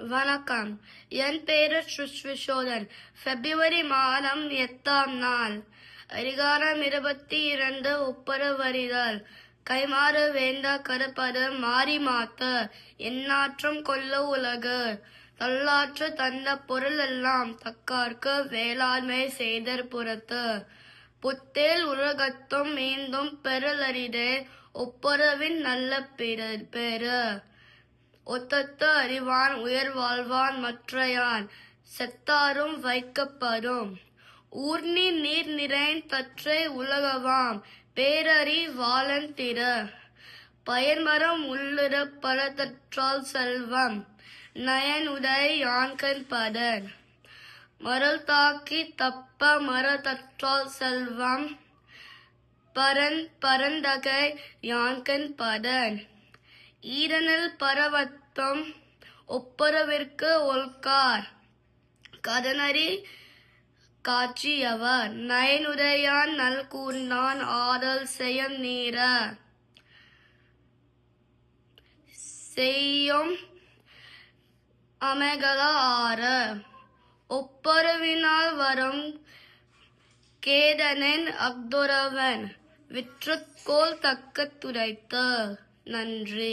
வணக்கம். என் பேரு சுஷ்விஷோதன் பிப்ரவரி மாதம் எட்டாம் நாள். அதிகாரம் இருபத்தி இரண்டு ஒப்புரவறிதல் கைமாறு வேண்ட கருப்பது மாறி மாத்த. எண்ணாற்றம் கொல்ல உலகு. தள்ளாற்று தந்த பொருள் எல்லாம் தக்கார்க்கு வேளாண்மை செய்தற் புறத்து. புத்தேல் உலகத்தும் மீண்டும் பெருளரிதே ஒப்புரவின் நல்ல பெரு பெரு ஒத்தத்து அறிவான் உயர் வாழ்வான் மற்றையான் செத்தாரும் வைக்கப்படும். ஊர்நி நீர் நிறைன் தற்றை உலகவாம் பேரறி வாழன் திற. பயன்மரம் உள்ளிட பலதற்றால் செல்வம் நயன் உதய யான்கண் பதன் மரல் தாக்கி தப்ப மரதற்றால் செல்வம் பரன் பரந்தகை யான்கண் பதன் ஈரனில் பரவத்தம் ஒப்பரவிற்கு ஒல்கார். கதனரி காட்சியவர் நயனுடையான் நல்கூர்ந்தான் ஆதல் செய்ய நீர. செய்யும் அமைகள ஆற ஒப்பரவினால் வரும் கேதனின் அக்துரவன் விற்றுக்கோள் தக்க துரைத்த நன்றி